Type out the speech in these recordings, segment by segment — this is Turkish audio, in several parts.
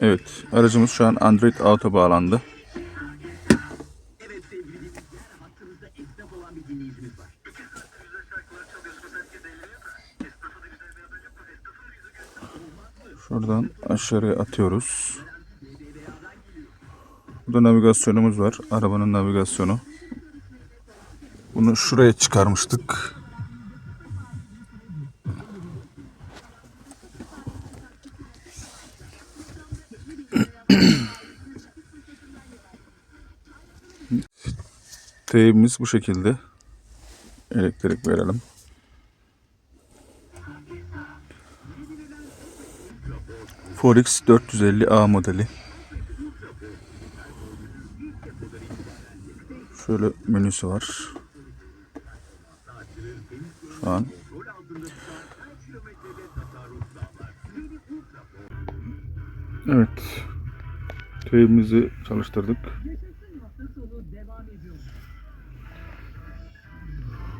Evet, aracımız şu an Android Auto bağlandı. Şuradan aşağıya atıyoruz. Burada navigasyonumuz var. Arabanın navigasyonu. Bunu şuraya çıkarmıştık. Teybimiz bu şekilde. Elektrik verelim. Forex 450A modeli. Şöyle menüsü var. Şu an. Evet. Teybimizi çalıştırdık.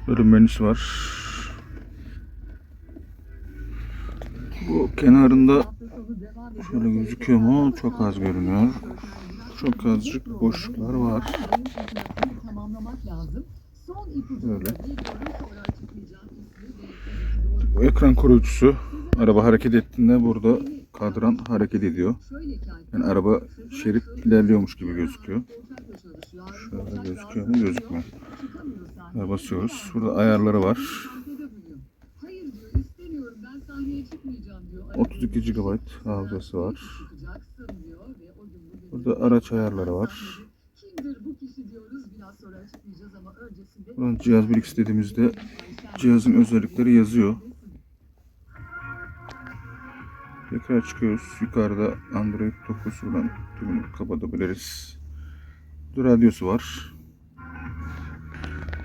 Böyle menüsü var. Bu kenarında şöyle gözüküyor mu? Çok az görünüyor. Çok azıcık boşluklar var. Böyle. Bu ekran koruyucusu araba hareket ettiğinde burada kadran hareket ediyor. Yani araba şerit ilerliyormuş gibi gözüküyor. Şöyle gözüküyor mu? Gözükmüyor. Böyle basıyoruz. Burada ayarları var. Arkada buluyor. Hayır diyor istemiyorum ben sahneye çıkmayacağım diyor. 32 GB hafızası var. Burada araç ayarları var. Kimdir bu kişi diyoruz biraz sonra açıklayacağız ama öncesinde Buradan cihaz bir istediğimizde cihazın özellikleri yazıyor. Tekrar çıkıyoruz. Yukarıda Android 9 buradan tümünü kapatabiliriz. Burada radyosu var.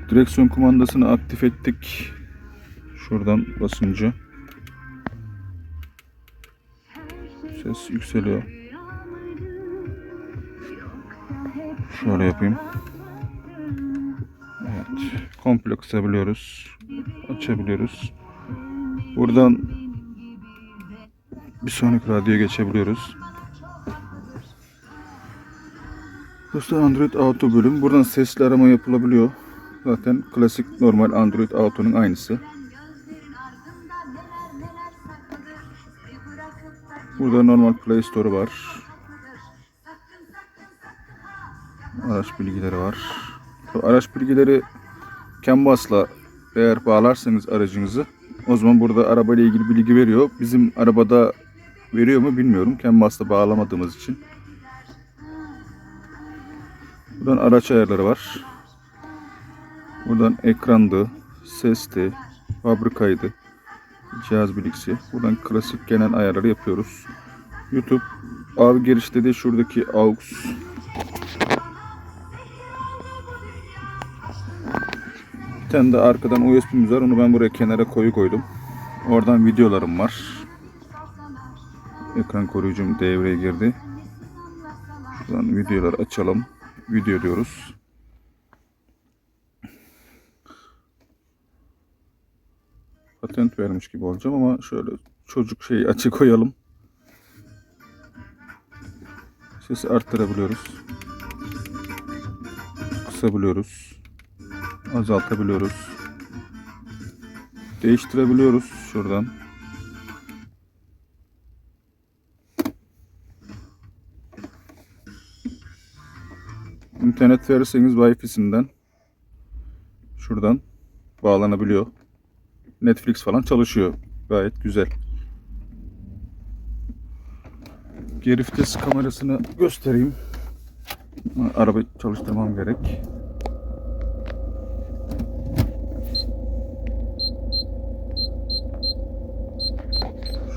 Direksiyon kumandasını aktif ettik. Şuradan basınca ses yükseliyor. Şöyle yapayım. Evet. Komple kısabiliyoruz. Açabiliyoruz. Buradan bir sonraki radyoya geçebiliyoruz. Burası Android Auto bölüm. Buradan sesli arama yapılabiliyor. Zaten klasik normal Android Auto'nun aynısı. Burada normal Play Store var. Araç bilgileri var. Araç bilgileri Canvas'la eğer bağlarsanız aracınızı o zaman burada arabayla ilgili bilgi veriyor. Bizim arabada veriyor mu bilmiyorum. Canvas'la bağlamadığımız için. Buradan araç ayarları var. Buradan ekrandı, sesti, fabrikaydı, cihaz bilgisi. Buradan klasik genel ayarları yapıyoruz. YouTube av girişte de şuradaki aux Bir tane de arkadan USB'miz var. Onu ben buraya kenara koyu koydum. Oradan videolarım var. Ekran koruyucum devreye girdi. Şuradan videoları açalım. Video diyoruz. Patent vermiş gibi olacağım ama şöyle çocuk şeyi açık koyalım. Sesi arttırabiliyoruz. Kısabiliyoruz azaltabiliyoruz. Değiştirebiliyoruz şuradan. İnternet verirseniz Wi-Fi'sinden şuradan bağlanabiliyor. Netflix falan çalışıyor. Gayet güzel. Geri vites kamerasını göstereyim. Arabayı çalıştırmam gerek.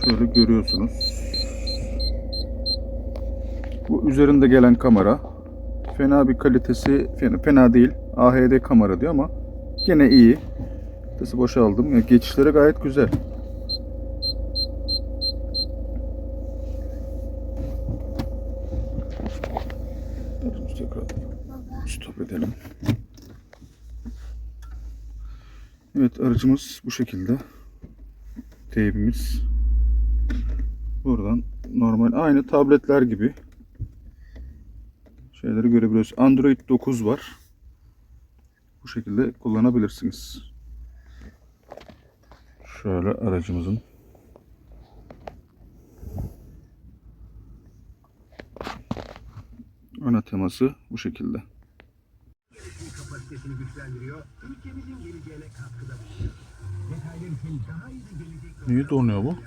Şöyle görüyorsunuz. Bu üzerinde gelen kamera. Fena bir kalitesi fena, değil. AHD kamera diyor ama gene iyi. Vitesi boşaldım. Yani geçişleri gayet güzel. Tekrar stop edelim. Evet aracımız bu şekilde. Teybimiz. Buradan normal aynı tabletler gibi şeyleri görebiliyoruz. Android 9 var. Bu şekilde kullanabilirsiniz. Şöyle aracımızın ana teması bu şekilde. kapasitesini güçlendiriyor. Ülkemizin geleceğine katkıda bulunuyor. Detaylı ülkenin daha iyi bir gelecek Niye donuyor bu?